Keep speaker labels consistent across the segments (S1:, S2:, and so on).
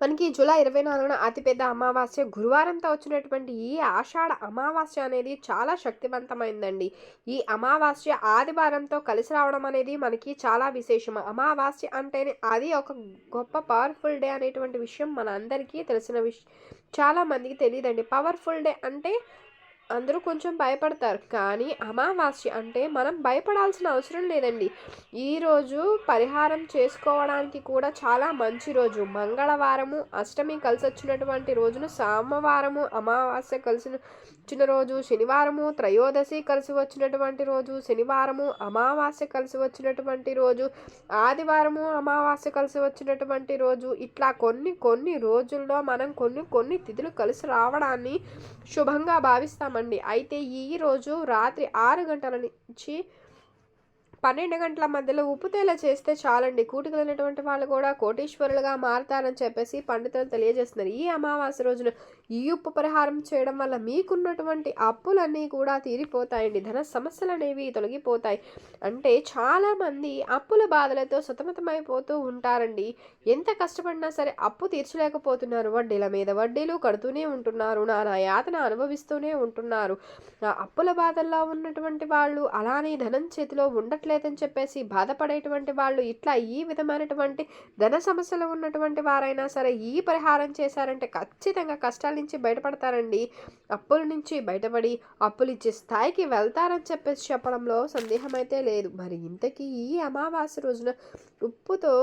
S1: మనకి జూలై ఇరవై నాలుగున అతిపెద్ద అమావాస్య గురువారంతో వచ్చినటువంటి ఈ ఆషాఢ అమావాస్య అనేది చాలా శక్తివంతమైందండి. ఈ అమావాస్య ఆదివారంతో కలిసి రావడం అనేది మనకి చాలా విశేషం. అమావాస్య అంటేనే అది ఒక గొప్ప పవర్ఫుల్ డే అనేటువంటి విషయం మన అందరికీ తెలిసిన విషయం చాలా మందికి తెలియదండి. పవర్ఫుల్ డే అంటే అందరూ కొంచెం భయపడతారు. కానీ అమావాస్య అంటే మనం భయపడాల్సిన అవసరం లేదండి. ఈరోజు పరిహారం చేసుకోవడానికి కూడా చాలా మంచి రోజు. మంగళవారము అష్టమి కలిసి వచ్చినటువంటి రోజును సోమవారము అమావాస్య కలిసిన వచ్చిన రోజు శనివారము త్రయోదశి కలిసి వచ్చినటువంటి రోజు శనివారము అమావాస్య కలిసి వచ్చినటువంటి రోజు ఆదివారము అమావాస్య కలిసి వచ్చినటువంటి రోజు ఇట్లా కొన్ని కొన్ని రోజుల్లో మనం కొన్ని కొన్ని తిథులు కలిసి రావడాన్ని శుభంగా భావిస్తామండి. అయితే ఈ రోజు రాత్రి ఆరు గంటల నుంచి పన్నెండు గంటల మధ్యలో ఉప్పు తేల చేస్తే చాలండి. కూటికలైనటువంటి వాళ్ళు కూడా కోటీశ్వరులుగా మారతారని చెప్పేసి పండితులు తెలియజేస్తున్నారు. ఈ అమావాస్య రోజున ఈ ఉప్పు పరిహారం చేయడం వల్ల మీకున్నటువంటి అప్పులన్నీ కూడా తీరిపోతాయండి. ధన సమస్యలు అనేవి తొలగిపోతాయి. అంటే చాలామంది అప్పుల బాధలతో సతమతమైపోతూ ఉంటారండి. ఎంత కష్టపడినా సరే అప్పు తీర్చలేకపోతున్నారు. వడ్డీల మీద వడ్డీలు కడుతూనే ఉంటున్నారు. నానా యాతన అనుభవిస్తూనే ఉంటున్నారు. అప్పుల బాధల్లో ఉన్నటువంటి వాళ్ళు అలానే ధనం చేతిలో ఉండట్లేదు. చేయట్లేదని చెప్పేసి బాధపడేటువంటి వాళ్ళు ఇట్లా ఈ విధమైనటువంటి ధన సమస్యలు ఉన్నటువంటి వారైనా సరే ఈ పరిహారం చేశారంటే ఖచ్చితంగా కష్టాల నుంచి బయటపడతారండి. అప్పుల నుంచి బయటపడి అప్పులు ఇచ్చే స్థాయికి వెళ్తారని చెప్పేసి చెప్పడంలో సందేహం అయితే లేదు. మరి ఇంతకీ ఈ అమావాస్య రోజున ఉప్పుతో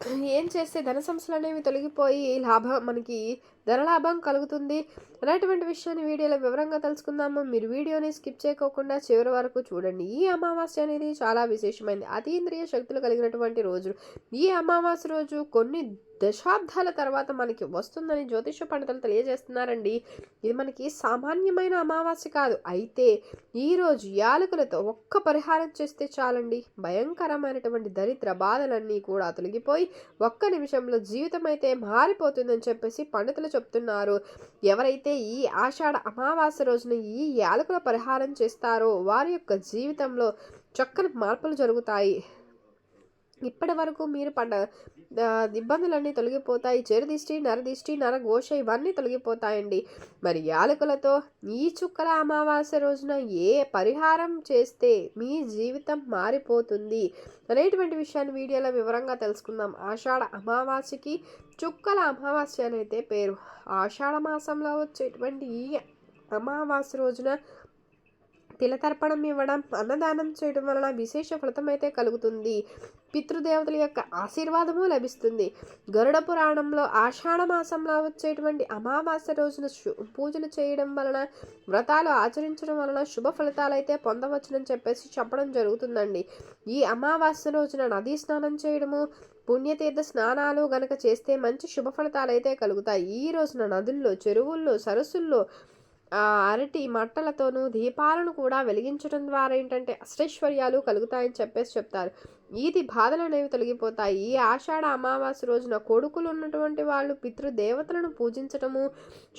S1: ఏం చేస్తే ధన సమస్యలు అనేవి తొలగిపోయి లాభం మనకి ధనలాభం కలుగుతుంది అనేటువంటి విషయాన్ని వీడియోలో వివరంగా తెలుసుకుందాము. మీరు వీడియోని స్కిప్ చేయకోకుండా చివరి వరకు చూడండి. ఈ అమావాస్య అనేది చాలా విశేషమైనది అతీంద్రియ శక్తులు కలిగినటువంటి రోజు. ఈ అమావాస్య రోజు కొన్ని దశాబ్దాల తర్వాత మనకి వస్తుందని జ్యోతిష పండితులు తెలియజేస్తున్నారండి. ఇది మనకి సామాన్యమైన అమావాస్య కాదు. అయితే ఈరోజు యాలకులతో ఒక్క పరిహారం చేస్తే చాలండి. భయంకరమైనటువంటి దరిద్ర బాధలన్నీ కూడా తొలగిపోయి ఒక్క నిమిషంలో జీవితం అయితే మారిపోతుందని చెప్పేసి పండితులు చెప్తున్నారు. ఎవరైతే ఈ ఆషాఢ అమావాస్య రోజున ఈ యాలకుల పరిహారం చేస్తారో వారి యొక్క జీవితంలో చక్కని మార్పులు జరుగుతాయి. ఇప్పటి వరకు మీరు పండ ఇబ్బందులన్నీ తొలగిపోతాయి. చెరుదిష్టి నరదిష్టి నరఘోష ఇవన్నీ తొలగిపోతాయండి. మరి యాలకులతో ఈ చుక్కల అమావాస్య రోజున ఏ పరిహారం చేస్తే మీ జీవితం మారిపోతుంది అనేటువంటి విషయాన్ని వీడియోలో వివరంగా తెలుసుకుందాం. ఆషాఢ అమావాస్యకి చుక్కల అమావాస్య అనైతే పేరు. ఆషాఢ మాసంలో వచ్చేటువంటి ఈ అమావాస్య రోజున తిలతర్పణం ఇవ్వడం అన్నదానం చేయడం వలన విశేష ఫలితం అయితే కలుగుతుంది. పితృదేవతల యొక్క ఆశీర్వాదము లభిస్తుంది. గరుడ పురాణంలో ఆషాఢ మాసంలో వచ్చేటువంటి అమావాస్య రోజున పూజలు చేయడం వలన వ్రతాలు ఆచరించడం వలన శుభ ఫలితాలు అయితే పొందవచ్చునని చెప్పేసి చెప్పడం జరుగుతుందండి. ఈ అమావాస్య రోజున నదీ స్నానం చేయడము పుణ్యతీర్థ స్నానాలు గనక చేస్తే మంచి శుభ ఫలితాలు అయితే కలుగుతాయి. ఈ రోజున నదుల్లో చెరువుల్లో సరస్సుల్లో అరటి మట్టలతోనూ దీపాలను కూడా వెలిగించడం ద్వారా ఏంటంటే అష్టైశ్వర్యాలు కలుగుతాయని చెప్పేసి చెప్తారు. ఈది బాధలు అనేవి తొలగిపోతాయి. ఈ ఆషాఢ అమావాస్య రోజున కొడుకులు ఉన్నటువంటి వాళ్ళు పితృదేవతలను పూజించటము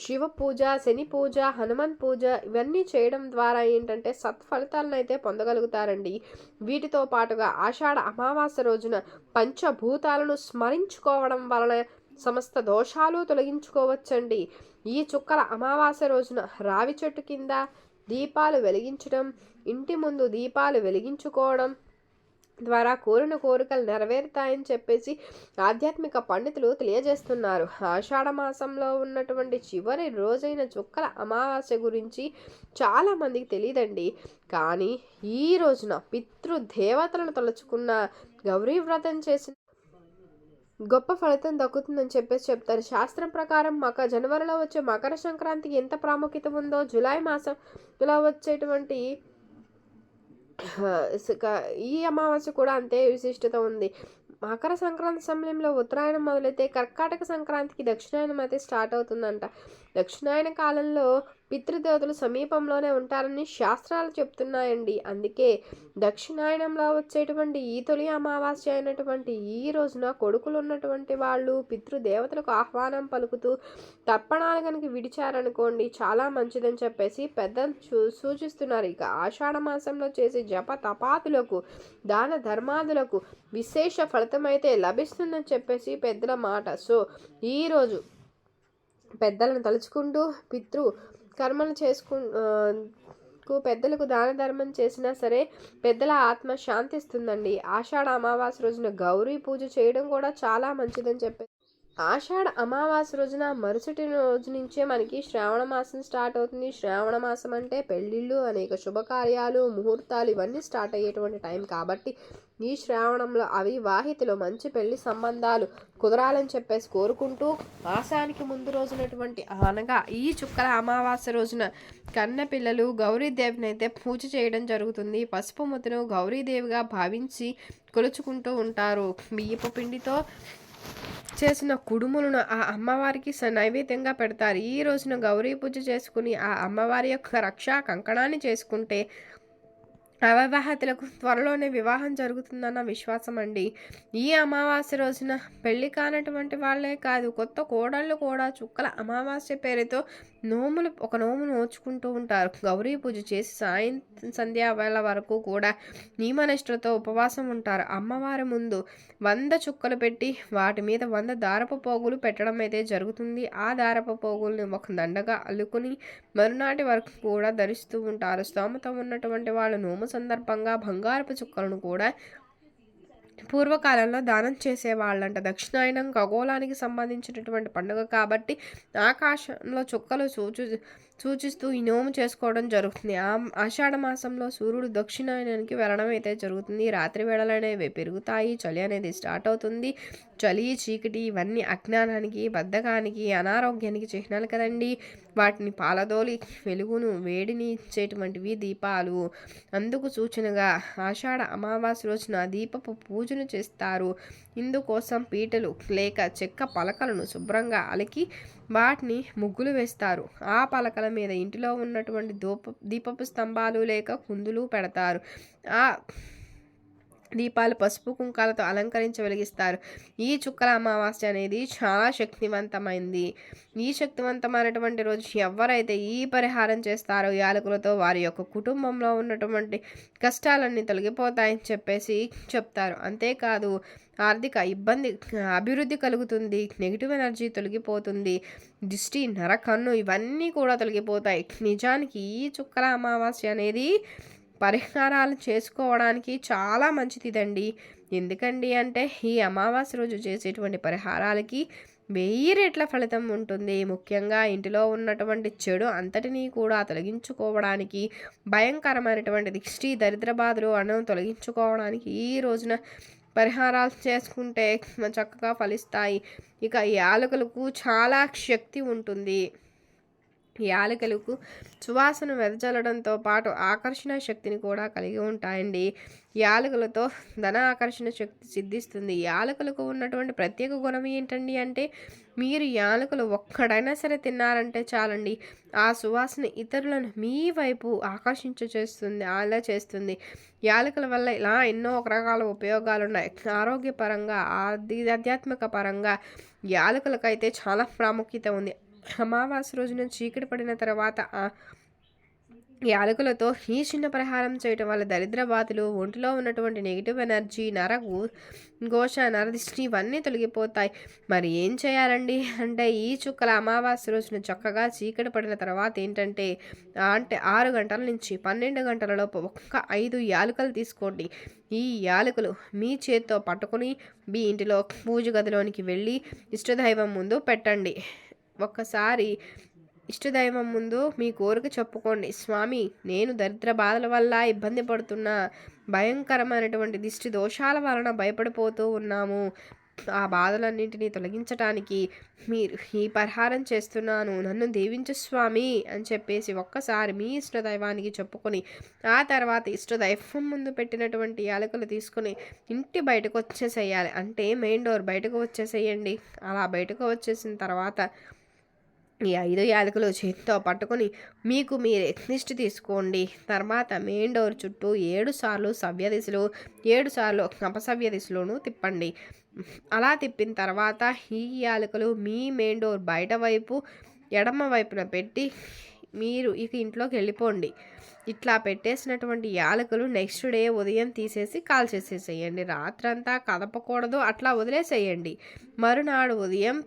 S1: శివ పూజ శని పూజ హనుమాన్ పూజ ఇవన్నీ చేయడం ద్వారా ఏంటంటే సత్ఫలితాలను అయితే పొందగలుగుతారండి. వీటితో పాటుగా ఆషాఢ అమావాస్య రోజున పంచభూతాలను స్మరించుకోవడం వలన సమస్త దోషాలు తొలగించుకోవచ్చండి. ఈ చుక్కల అమావాస్య రోజున రావి చెట్టు కింద దీపాలు వెలిగించడం ఇంటి ముందు దీపాలు వెలిగించుకోవడం ద్వారా కోరిన కోరికలు నెరవేరుతాయని చెప్పేసి ఆధ్యాత్మిక పండితులు తెలియజేస్తున్నారు. ఆషాఢ మాసంలో ఉన్నటువంటి చివరి రోజైన చుక్కల అమావాస్య గురించి చాలామందికి తెలియదండి. కానీ ఈ రోజున పితృదేవతలను తలుచుకున్న గౌరీ వ్రతం చేసిన గొప్ప ఫలితం దక్కుతుందని చెప్పేసి చెప్తారు. శాస్త్రం ప్రకారం మక జనవరిలో వచ్చే మకర సంక్రాంతికి ఎంత ప్రాముఖ్యత ఉందో జూలై మాసంలో వచ్చేటువంటి ఈ అమావాస్య కూడా అంతే విశిష్టత ఉంది. మకర సంక్రాంతి సమయంలో ఉత్తరాయణం మొదలైతే కర్కాటక సంక్రాంతికి దక్షిణాయనం అయితే స్టార్ట్ అవుతుందంట. దక్షిణాయన కాలంలో పితృదేవతలు సమీపంలోనే ఉంటారని శాస్త్రాలు చెప్తున్నాయండి. అందుకే దక్షిణాయనంలో వచ్చేటువంటి ఈ తొలి అమావాస్య అయినటువంటి ఈ రోజున కొడుకులు ఉన్నటువంటి వాళ్ళు పితృదేవతలకు ఆహ్వానం పలుకుతూ తర్పణాలు కనుక విడిచారనుకోండి చాలా మంచిదని చెప్పేసి పెద్దలు చూ సూచిస్తున్నారు. ఇక ఆషాఢ మాసంలో చేసే జప తపాతులకు దాన ధర్మాదులకు విశేష ఫలితం అయితే లభిస్తుందని చెప్పేసి పెద్దల మాట. సో ఈరోజు పెద్దలను తలుచుకుంటూ పితృ కర్మలు చేసుకు పెద్దలకు దాన ధర్మం చేసినా సరే పెద్దల ఆత్మ శాంతిస్తుందండి. ఆషాఢ అమావాస్య రోజున గౌరీ పూజ చేయడం కూడా చాలా మంచిదని చెప్పి ఆషాఢ అమావాస్య రోజున మరుసటి రోజు నుంచే మనకి శ్రావణ మాసం స్టార్ట్ అవుతుంది. శ్రావణ మాసం అంటే పెళ్ళిళ్ళు అనేక శుభకార్యాలు ముహూర్తాలు ఇవన్నీ స్టార్ట్ అయ్యేటువంటి టైం కాబట్టి ఈ శ్రావణంలో అవి వాహితిలో మంచి పెళ్ళి సంబంధాలు కుదరాలని చెప్పేసి కోరుకుంటూ మాసానికి ముందు రోజునటువంటి అనగా ఈ చుక్కల అమావాస్య రోజున కన్న పిల్లలు గౌరీదేవిని అయితే పూజ చేయడం జరుగుతుంది. పసుపు ముద్దను గౌరీదేవిగా భావించి కొలుచుకుంటూ ఉంటారు. బియ్యపు పిండితో చేసిన కుడుములను ఆ అమ్మవారికి నైవేద్యంగా పెడతారు. ఈ రోజున గౌరీ పూజ చేసుకుని ఆ అమ్మవారి యొక్క రక్షా కంకణాన్ని చేసుకుంటే అవివాహితులకు త్వరలోనే వివాహం జరుగుతుందన్న విశ్వాసం అండి ఈ అమావాస్య రోజున పెళ్ళి కానటువంటి వాళ్ళే కాదు కొత్త కోడళ్ళు కూడా చుక్కల అమావాస్య పేరుతో నోములు ఒక నోము నోచుకుంటూ ఉంటారు. గౌరీ పూజ చేసి సాయం సంధ్యా వేళ వరకు కూడా నియమనిష్టలతో ఉపవాసం ఉంటారు. అమ్మవారి ముందు వంద చుక్కలు పెట్టి వాటి మీద వంద దారపు పోగులు పెట్టడం అయితే జరుగుతుంది. ఆ దారపు పోగుల్ని ఒక దండగా అల్లుకుని మరునాటి వరకు కూడా ధరిస్తూ ఉంటారు. స్తోమత ఉన్నటువంటి వాళ్ళు నోము సందర్భంగా బంగారపు చుక్కలను కూడా పూర్వకాలంలో దానం చేసేవాళ్ళంట. దక్షిణాయనం ఖగోళానికి సంబంధించినటువంటి పండుగ కాబట్టి ఆకాశంలో చుక్కలు చూచు సూచిస్తూ ఈ నోము చేసుకోవడం జరుగుతుంది. ఆ ఆషాఢ మాసంలో సూర్యుడు దక్షిణాయనానికి వెళ్ళడం అయితే జరుగుతుంది. రాత్రి వేళలు అనేవి పెరుగుతాయి చలి అనేది స్టార్ట్ అవుతుంది. చలి చీకటి ఇవన్నీ అజ్ఞానానికి బద్ధకానికి అనారోగ్యానికి చిహ్నాలు కదండి. వాటిని పాలదోలి వెలుగును వేడిని ఇచ్చేటువంటివి దీపాలు. అందుకు సూచనగా ఆషాఢ అమావాస్య రోజున దీపపు పూజను చేస్తారు. ఇందుకోసం పీటలు లేక చెక్క పలకలను శుభ్రంగా అలికి వాటిని ముగ్గులు వేస్తారు. ఆ పలకల మీద ఇంటిలో ఉన్నటువంటి దూప దీపపు స్తంభాలు లేక కుందులు పెడతారు. ఆ దీపాలు పసుపు కుంకాలతో అలంకరించి వెలిగిస్తారు. ఈ చుక్కల అమావాస్య అనేది చాలా శక్తివంతమైంది. ఈ శక్తివంతమైనటువంటి రోజు ఎవరైతే ఈ పరిహారం చేస్తారో యాలకులతో వారి యొక్క కుటుంబంలో ఉన్నటువంటి కష్టాలన్నీ తొలగిపోతాయని చెప్పేసి చెప్తారు. అంతేకాదు ఆర్థిక ఇబ్బంది అభివృద్ధి కలుగుతుంది నెగిటివ్ ఎనర్జీ తొలగిపోతుంది దిష్టి నరకన్ను ఇవన్నీ కూడా తొలగిపోతాయి. నిజానికి ఈ చుక్కల అమావాస్య అనేది పరిహారాలు చేసుకోవడానికి చాలా మంచిదిదండి. ఎందుకండి అంటే ఈ అమావాస్య రోజు చేసేటువంటి పరిహారాలకి వెయ్యి రెట్ల ఫలితం ఉంటుంది. ముఖ్యంగా ఇంటిలో ఉన్నటువంటి చెడు అంతటినీ కూడా తొలగించుకోవడానికి భయంకరమైనటువంటి దిష్టి దరిద్ర బాధలు అను తొలగించుకోవడానికి ఈ రోజున పరిహారాలు చేసుకుంటే చక్కగా ఫలిస్తాయి. ఇక ఈ యాలకులకు చాలా శక్తి ఉంటుంది. యాలకులకు సువాసన వెదజల్లడంతో పాటు ఆకర్షణ శక్తిని కూడా కలిగి ఉంటాయండి. యాలకులతో ధన ఆకర్షణ శక్తి సిద్ధిస్తుంది. యాలకులకు ఉన్నటువంటి ప్రత్యేక గుణం ఏంటండి అంటే మీరు యాలకులు ఒక్కడైనా సరే తిన్నారంటే చాలండి. ఆ సువాసన ఇతరులను మీ వైపు ఆకర్షించ చేస్తుంది అలా చేస్తుంది. యాలకుల వల్ల ఇలా ఎన్నో రకాల ఉపయోగాలు ఉన్నాయి ఆరోగ్యపరంగా ఆది ఆధ్యాత్మిక పరంగా యాలకులకైతే చాలా ప్రాముఖ్యత ఉంది. అమావాస్య రోజున చీకటి పడిన తర్వాత యాలకులతో ఈ చిన్న పరిహారం చేయటం వల్ల దరిద్ర బాధలు ఒంటిలో ఉన్నటువంటి నెగిటివ్ ఎనర్జీ నరకు ఘోష నరదిష్టి ఇవన్నీ తొలగిపోతాయి. మరి ఏం చేయాలండి? అంటే ఈ చుక్కల అమావాస్య రోజున చక్కగా చీకటి పడిన తర్వాత ఏంటంటే అంటే ఆరు గంటల నుంచి పన్నెండు గంటల లోపు ఒక్క ఐదు యాలకులు తీసుకోండి. ఈ యాలకులు మీ చేత్తో పట్టుకొని మీ ఇంటిలో పూజ గదిలోనికి వెళ్ళి ఇష్టదైవం ముందు పెట్టండి. ఒక్కసారి ఇష్టదైవం ముందు మీ కోరిక చెప్పుకోండి. స్వామి నేను దరిద్ర బాధల వల్ల ఇబ్బంది పడుతున్నా. భయంకరమైనటువంటి దిష్టి దోషాల వలన భయపడిపోతూ ఉన్నాము. ఆ బాధలన్నింటినీ తొలగించటానికి మీరు ఈ పరిహారం చేస్తున్నాను. నన్ను దీవించు స్వామి అని చెప్పేసి ఒక్కసారి మీ ఇష్టదైవానికి చెప్పుకొని ఆ తర్వాత ఇష్టదైవం ముందు పెట్టినటువంటి యాలకులు తీసుకొని ఇంటి బయటకు వచ్చేసేయాలి. అంటే మెయిన్ డోర్ బయటకు వచ్చేసేయండి. అలా బయటకు వచ్చేసిన తర్వాత ఈ ఐదు యాలకులు చేతితో పట్టుకొని మీకు మీరు దిష్టి తీసుకోండి తర్వాత మెయిన్ డోర్ చుట్టూ ఏడు సార్లు సవ్య దిశలు ఏడు సార్లు అపసవ్య దిశలోను తిప్పండి. అలా తిప్పిన తర్వాత ఈ యాలకులు మీ మెయిన్ డోర్ బయట వైపు ఎడమ వైపున పెట్టి మీరు ఇక ఇంట్లోకి వెళ్ళిపోండి. ఇట్లా పెట్టేసినటువంటి యాలకులు నెక్స్ట్ డే ఉదయం తీసేసి కాల్చేసేసేయండి. రాత్రంతా కదపకూడదు అట్లా వదిలేసేయండి. మరునాడు ఉదయం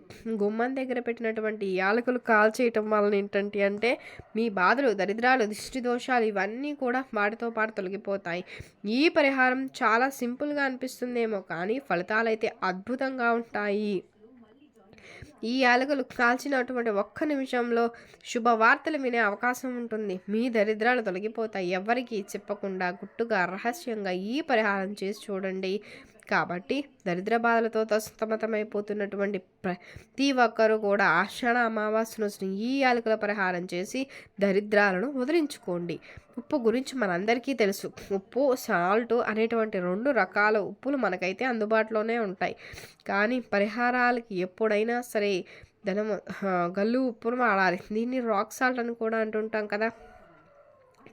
S1: గుమ్మం దగ్గర పెట్టినటువంటి యాలకులు కాల్చేయటం వలన ఏంటంటే అంటే మీ బాధలు దరిద్రాలు దిష్టి దోషాలు ఇవన్నీ కూడా వాటితో పాటు తొలగిపోతాయి. ఈ పరిహారం చాలా సింపుల్గా అనిపిస్తుందేమో కానీ ఫలితాలు అయితే అద్భుతంగా ఉంటాయి. ఈ యాలకులు కాల్చినటువంటి ఒక్క నిమిషంలో శుభవార్తలు వినే అవకాశం ఉంటుంది. మీ దరిద్రాలు తొలగిపోతాయి. ఎవరికీ చెప్పకుండా గుట్టుగా రహస్యంగా ఈ పరిహారం చేసి చూడండి. కాబట్టి దరిద్ర బాధలతో తస్తమతమైపోతున్నటువంటి ప్రతి ఒక్కరూ కూడా ఆషాఢ అమావాస్య రోజున ఈ యాలకుల పరిహారం చేసి దరిద్రాలను వదిలించుకోండి. ఉప్పు గురించి మనందరికీ తెలుసు. ఉప్పు సాల్ట్ అనేటువంటి రెండు రకాల ఉప్పులు మనకైతే అందుబాటులోనే ఉంటాయి. కానీ పరిహారాలకి ఎప్పుడైనా సరే ధనం గల్లు ఉప్పును వాడాలి. దీన్ని రాక్ సాల్ట్ అని కూడా అంటుంటాం కదా.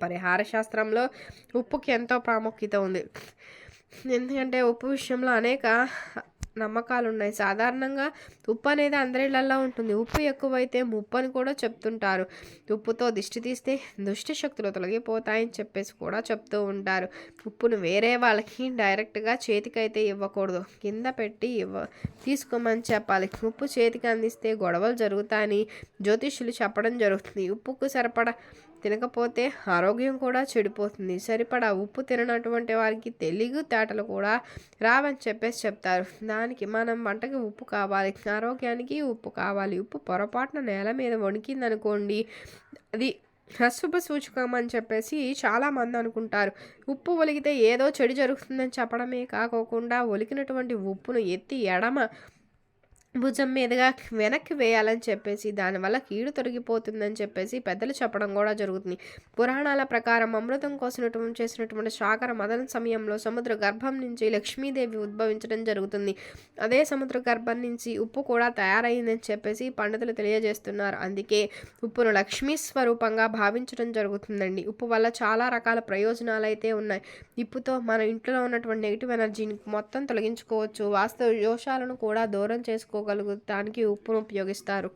S1: పరిహార శాస్త్రంలో ఉప్పుకి ఎంతో ప్రాముఖ్యత ఉంది. ఎందుకంటే ఉప్పు విషయంలో అనేక నమ్మకాలు ఉన్నాయి సాధారణంగా ఉప్పు అనేది అందరిళ్ళల్లో ఉంటుంది. ఉప్పు ఎక్కువైతే ముప్పు అని కూడా చెప్తుంటారు. ఉప్పుతో దిష్టి తీస్తే దుష్టి శక్తులు తొలగిపోతాయని చెప్పేసి కూడా చెప్తూ ఉంటారు. ఉప్పును వేరే వాళ్ళకి డైరెక్ట్గా చేతికైతే ఇవ్వకూడదు. కింద పెట్టి ఇవ్వ తీసుకోమని చెప్పాలి. ఉప్పు చేతికి అందిస్తే గొడవలు జరుగుతాయని జ్యోతిష్యులు చెప్పడం జరుగుతుంది. ఉప్పుకు సరిపడా తినకపోతే ఆరోగ్యం కూడా చెడిపోతుంది. సరిపడా ఉప్పు తిననటువంటి వారికి తెలుగు తేటలు కూడా రావని చెప్పేసి చెప్తారు. దానికి మనం వంటకి ఉప్పు కావాలి ఆరోగ్యానికి ఉప్పు కావాలి. ఉప్పు పొరపాటున నేల మీద వణికిందనుకోండి అది అశుభ సూచకం అని చెప్పేసి చాలామంది అనుకుంటారు. ఉప్పు ఒలిగితే ఏదో చెడు జరుగుతుందని చెప్పడమే కాకోకుండా ఒలికినటువంటి ఉప్పును ఎత్తి ఎడమ భుజం మీదుగా వెనక్కి వేయాలని చెప్పేసి దానివల్ల కీడు తొలగిపోతుందని చెప్పేసి పెద్దలు చెప్పడం కూడా జరుగుతుంది. పురాణాల ప్రకారం అమృతం కోసినటువంటి చేసినటువంటి శాకర మదన సమయంలో సముద్ర గర్భం నుంచి లక్ష్మీదేవి ఉద్భవించడం జరుగుతుంది. అదే సముద్ర గర్భం నుంచి ఉప్పు కూడా తయారైందని చెప్పేసి పండితులు తెలియజేస్తున్నారు. అందుకే ఉప్పును లక్ష్మీ స్వరూపంగా భావించడం జరుగుతుందండి. ఉప్పు వల్ల చాలా రకాల ప్రయోజనాలు అయితే ఉన్నాయి. ఉప్పుతో మన ఇంట్లో ఉన్నటువంటి నెగిటివ్ ఎనర్జీని మొత్తం తొలగించుకోవచ్చు. వాస్తవ దోషాలను కూడా దూరం చేసుకో చేసుకోగలుగుతానికి ఉప్పును ఉపయోగిస్తారు.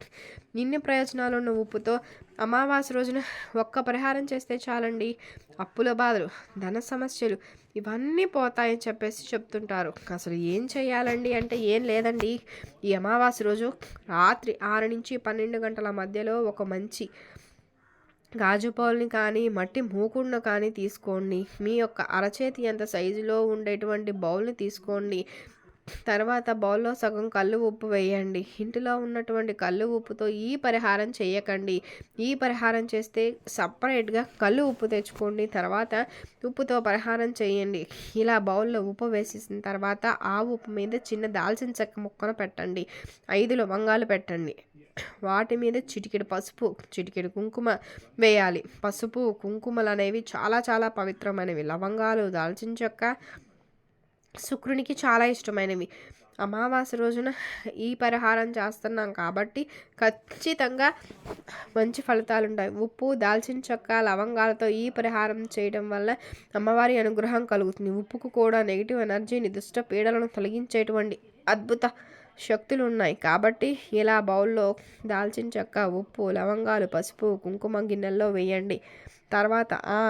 S1: ఇన్ని ప్రయోజనాలు ఉన్న ఉప్పుతో అమావాస్య రోజున ఒక్క పరిహారం చేస్తే చాలండి. అప్పుల బాధలు ధన సమస్యలు ఇవన్నీ పోతాయని చెప్పేసి చెప్తుంటారు. అసలు ఏం చేయాలండి అంటే ఏం లేదండి. ఈ అమావాస్య రోజు రాత్రి ఆరు నుంచి పన్నెండు గంటల మధ్యలో ఒక మంచి గాజు పౌల్ని కానీ మట్టి మూకుడును కానీ తీసుకోండి. మీ యొక్క అరచేతి ఎంత సైజులో ఉండేటువంటి బౌల్ని తీసుకోండి. తర్వాత బౌల్లో సగం కళ్ళు ఉప్పు వేయండి. ఇంటిలో ఉన్నటువంటి కళ్ళు ఉప్పుతో ఈ పరిహారం చేయకండి. ఈ పరిహారం చేస్తే సపరేట్గా కళ్ళు ఉప్పు తెచ్చుకోండి. తర్వాత ఉప్పుతో పరిహారం చేయండి. ఇలా బౌల్లో ఉప్పు వేసేసిన తర్వాత ఆ ఉప్పు మీద చిన్న దాల్చిన చెక్క ముక్కను పెట్టండి. ఐదు లవంగాలు పెట్టండి. వాటి మీద చిటికెడు పసుపు చిటికెడు కుంకుమ వేయాలి. పసుపు కుంకుమలు అనేవి చాలా చాలా పవిత్రమైనవి. లవంగాలు దాల్చిన చెక్క శుక్రునికి చాలా ఇష్టమైనవి. అమావాస్య రోజున ఈ పరిహారం చేస్తున్నాం కాబట్టి ఖచ్చితంగా మంచి ఫలితాలు ఉంటాయి ఉప్పు దాల్చిన చెక్క లవంగాలతో ఈ పరిహారం చేయడం వల్ల అమ్మవారి అనుగ్రహం కలుగుతుంది. ఉప్పుకు కూడా నెగిటివ్ ఎనర్జీని దుష్ట పీడలను తొలగించేటువంటి అద్భుత శక్తులు ఉన్నాయి కాబట్టి ఇలా బౌల్లో దాల్చిన చెక్క ఉప్పు లవంగాలు పసుపు కుంకుమ గిన్నెల్లో వేయండి. తర్వాత ఆ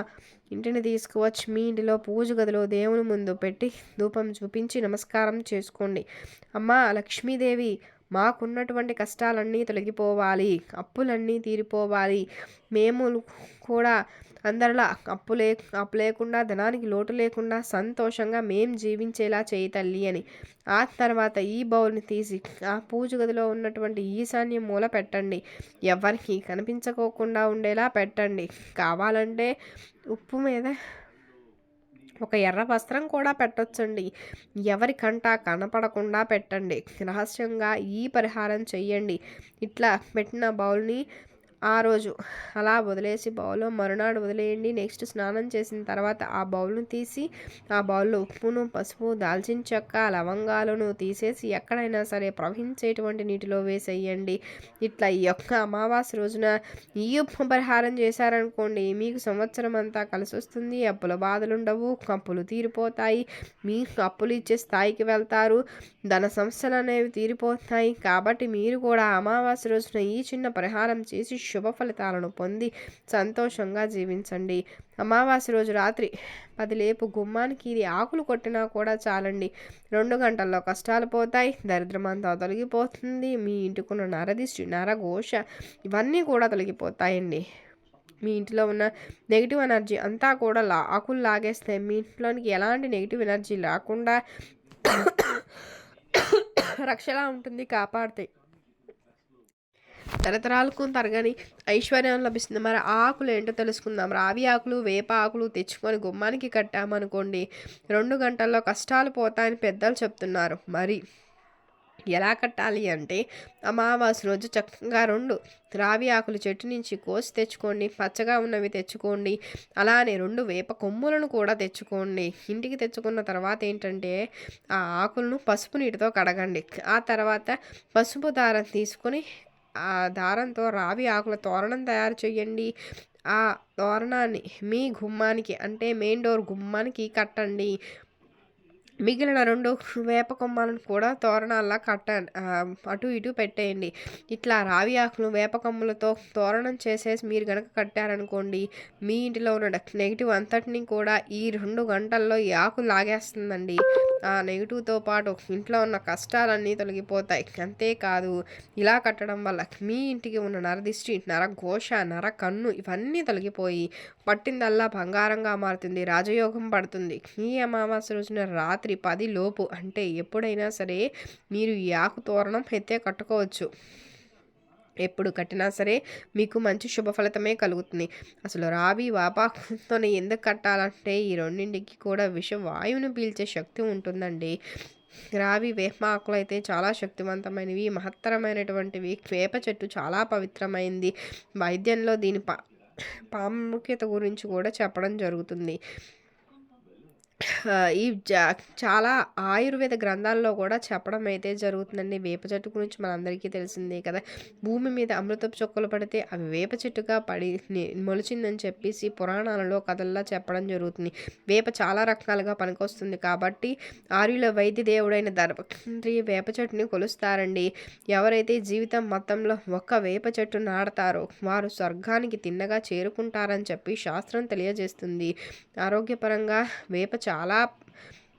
S1: ఇంటిని తీసుకువచ్చి మీ ఇంటిలో పూజ గదిలో దేవుని ముందు పెట్టి ధూపం చూపించి నమస్కారం చేసుకోండి. అమ్మా లక్ష్మీదేవి మాకున్నటువంటి కష్టాలన్నీ తొలగిపోవాలి అప్పులన్నీ తీరిపోవాలి. మేము కూడా అందరిలా అప్పు లే అప్పు లేకుండా ధనానికి లోటు లేకుండా సంతోషంగా మేం జీవించేలా చేయి తల్లి అని. ఆ తర్వాత ఈ బౌల్ని తీసి ఆ పూజ గదిలో ఉన్నటువంటి ఈశాన్య మూల పెట్టండి. ఎవరికి కనిపించకోకుండా ఉండేలా పెట్టండి. కావాలంటే ఉప్పు మీద ఒక ఎర్ర వస్త్రం కూడా పెట్టొచ్చండి. ఎవరికంట కనపడకుండా పెట్టండి. రహస్యంగా ఈ పరిహారం చెయ్యండి. ఇట్లా పెట్టిన బౌల్ని ఆ రోజు. అలా వదిలేసి బౌల్లో మరునాడు వదిలేయండి. నెక్స్ట్ స్నానం చేసిన తర్వాత ఆ బౌల్ను తీసి ఆ బౌల్లో ఉప్పును పసుపు దాల్చిన చెక్క లవంగాలను తీసేసి ఎక్కడైనా సరే ప్రవహించేటువంటి నీటిలో వేసేయండి. ఇట్లా ఈ యొక్క అమావాస్య రోజున ఈ ఉప్పు పరిహారం చేశారనుకోండి మీకు సంవత్సరం అంతా కలిసి వస్తుంది అప్పుల బాధలు ఉండవు అప్పులు తీరిపోతాయి. మీ అప్పులు ఇచ్చే స్థాయికి వెళ్తారు. ధన సమస్యలు అనేవి తీరిపోతాయి. కాబట్టి మీరు కూడా అమావాస్య రోజున ఈ చిన్న పరిహారం చేసి శుభ ఫలితాలను పొంది సంతోషంగా జీవించండి. అమావాస్య రోజు రాత్రి పదిలేపు గుమ్మానికి ఇది ఆకులు కొట్టినా కూడా చాలండి. రెండు గంటల్లో కష్టాలు పోతాయి దరిద్రం అంతా తొలగిపోతుంది. మీ ఇంటికున్న నరదిష్టి నరఘోష ఇవన్నీ కూడా తొలగిపోతాయండి. మీ ఇంట్లో ఉన్న నెగిటివ్ ఎనర్జీ అంతా కూడా లా ఆకులు లాగేస్తాయి మీ ఇంట్లోనికి ఎలాంటి నెగిటివ్ ఎనర్జీ లేకుండా రక్షలా ఉంటుంది కాపాడుతాయి తరతరాలకు తరగని ఐశ్వర్యం లభిస్తుంది. మరి ఆకులు ఏంటో తెలుసుకుందాం. రావి ఆకులు వేప ఆకులు తెచ్చుకొని గుమ్మానికి కట్టామనుకోండి రెండు గంటల్లో కష్టాలు పోతాయని పెద్దలు చెప్తున్నారు. మరి ఎలా కట్టాలి అంటే అమావాస్య రోజు చక్కగా రెండు రావి ఆకులు చెట్టు నుంచి కోసి తెచ్చుకోండి పచ్చగా ఉన్నవి తెచ్చుకోండి అలానే రెండు వేప కొమ్ములను కూడా తెచ్చుకోండి. ఇంటికి తెచ్చుకున్న తర్వాత ఏంటంటే ఆ ఆకులను పసుపు నీటితో కడగండి. ఆ తర్వాత పసుపు దారం తీసుకొని ఆ దారంతో రావి ఆకుల తోరణం తయారు చేయండి ఆ తోరణాన్ని మీ గుమ్మానికి అంటే మెయిన్ డోర్ గుమ్మానికి కట్టండి. మిగిలిన రెండు వేప కొమ్మలను కూడా తోరణాల్లా కట్ట అటు ఇటు పెట్టేయండి. ఇట్లా రావి ఆకులు వేప కొమ్మలతో తోరణం చేసేసి మీరు కనుక కట్టారనుకోండి మీ ఇంటిలో ఉన్న నెగిటివ్ అంతటిని కూడా ఈ రెండు గంటల్లో ఈ ఆకు లాగేస్తుందండి. ఆ నెగిటివ్తో పాటు ఇంట్లో ఉన్న కష్టాలన్నీ తొలగిపోతాయి. అంతేకాదు ఇలా కట్టడం వల్ల మీ ఇంటికి ఉన్న నరదిష్టి నరఘోష నర కన్ను ఇవన్నీ తొలగిపోయి పట్టిందల్లా బంగారంగా మారుతుంది రాజయోగం పడుతుంది. ఈ అమావాస్య రోజున రాత్రి పది లోపు. అంటే ఎప్పుడైనా సరే మీరు ఈ ఆకు తోరణం అయితే కట్టుకోవచ్చు. ఎప్పుడు కట్టినా సరే మీకు మంచి శుభ ఫలితమే కలుగుతుంది. అసలు రావి వాపాకుతోనే ఎందుకు కట్టాలంటే ఈ రెండింటికి కూడా విష వాయువును పీల్చే శక్తి ఉంటుందండి. రావి వేప ఆకులు అయితే చాలా శక్తివంతమైనవి మహత్తరమైనటువంటివి. వేప చెట్టు చాలా పవిత్రమైంది. వైద్యంలో దీని పా ప్రాముఖ్యత గురించి కూడా చెప్పడం జరుగుతుంది. ఈ జా చాలా ఆయుర్వేద గ్రంథాల్లో కూడా చెప్పడం అయితే జరుగుతుందండి. వేప చెట్టు గురించి మనందరికీ తెలిసిందే కదా. భూమి మీద అమృతపు చుక్కలు పడితే అవి వేప చెట్టుగా పడి మొలిచిందని చెప్పేసి పురాణాలలో కథల్లో చెప్పడం జరుగుతుంది. వేప చాలా రకాలుగా పనికొస్తుంది కాబట్టి ఆర్యుల వైద్య దేవుడైన ధర్మకంత్రి వేప చెట్టుని కొలుస్తారండి. ఎవరైతే జీవితం మొత్తంలో ఒక్క వేప చెట్టు నాడతారో వారు స్వర్గానికి తిన్నగా చేరుకుంటారని చెప్పి శాస్త్రం తెలియజేస్తుంది. ఆరోగ్యపరంగా వేప చాలా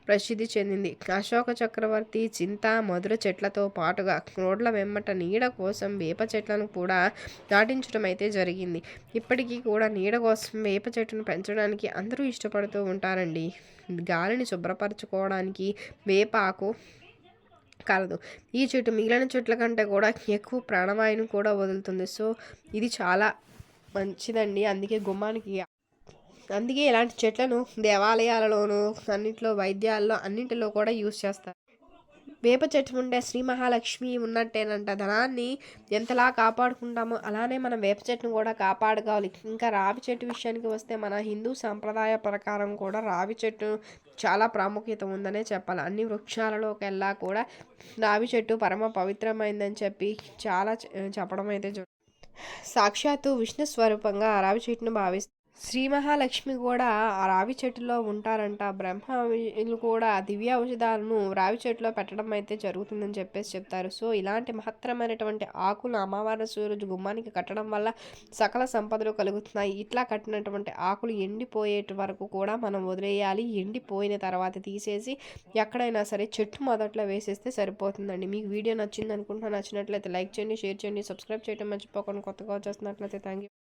S1: ప్రసిద్ధి చెందింది. అశోక చక్రవర్తి చింత మధుర చెట్లతో పాటుగా రోడ్ల వెమ్మట నీడ కోసం వేప చెట్లను కూడా నాటించడం అయితే జరిగింది. ఇప్పటికీ కూడా నీడ కోసం వేప చెట్టును పెంచడానికి అందరూ ఇష్టపడుతూ ఉంటారండి. గాలిని శుభ్రపరచుకోవడానికి వేప ఆకు కలదు. ఈ చెట్టు మిగిలిన చెట్ల కంటే కూడా ఎక్కువ ప్రాణవాయువును కూడా వదులుతుంది. సో ఇది చాలా మంచిదండి. అందుకే గుమ్మానికి అందుకే ఇలాంటి చెట్లను దేవాలయాలలోనూ అన్నింటిలో వైద్యాల్లో అన్నింటిలో కూడా యూస్ చేస్తారు. వేప చెట్టు ఉండే శ్రీ మహాలక్ష్మి ఉన్నట్టేనంట. ధనాన్ని ఎంతలా కాపాడుకుంటామో అలానే మనం వేప చెట్టును కూడా కాపాడుకోవాలి ఇంకా రావి చెట్టు విషయానికి వస్తే మన హిందూ సాంప్రదాయ ప్రకారం కూడా రావి చెట్టు చాలా ప్రాముఖ్యత ఉందనే చెప్పాలి. అన్ని వృక్షాలలోకెల్లా కూడా రావి చెట్టు పరమ పవిత్రమైందని చెప్పి చాలా చెప్పడం అయితే సాక్షాత్తు విష్ణు స్వరూపంగా రావి చెట్టును భావిస్తారు శ్రీ మహాలక్ష్మి కూడా ఆ రావి చెట్టులో ఉంటారంట. బ్రహ్మలు కూడా దివ్య ఔషధాలను రావి చెట్టులో పెట్టడం అయితే జరుగుతుందని చెప్పేసి చెప్తారు. సో ఇలాంటి మహత్తరమైనటువంటి ఆకులు అమ్మవారి రోజు గుమ్మానికి కట్టడం వల్ల సకల సంపదలు కలుగుతున్నాయి. ఇట్లా కట్టినటువంటి ఆకులు ఎండిపోయేటి వరకు కూడా మనం వదిలేయాలి. ఎండిపోయిన తర్వాత తీసేసి ఎక్కడైనా సరే చెట్టు మొదట్లో వేసేస్తే సరిపోతుందండి. మీకు వీడియో నచ్చింది అనుకుంటున్నా నచ్చినట్లయితే లైక్ చేయండి షేర్ చేయండి సబ్స్క్రైబ్ చేయడం మర్చిపోకుండా కొత్తగా వచ్చేస్తున్నట్లయితే థ్యాంక్ యూ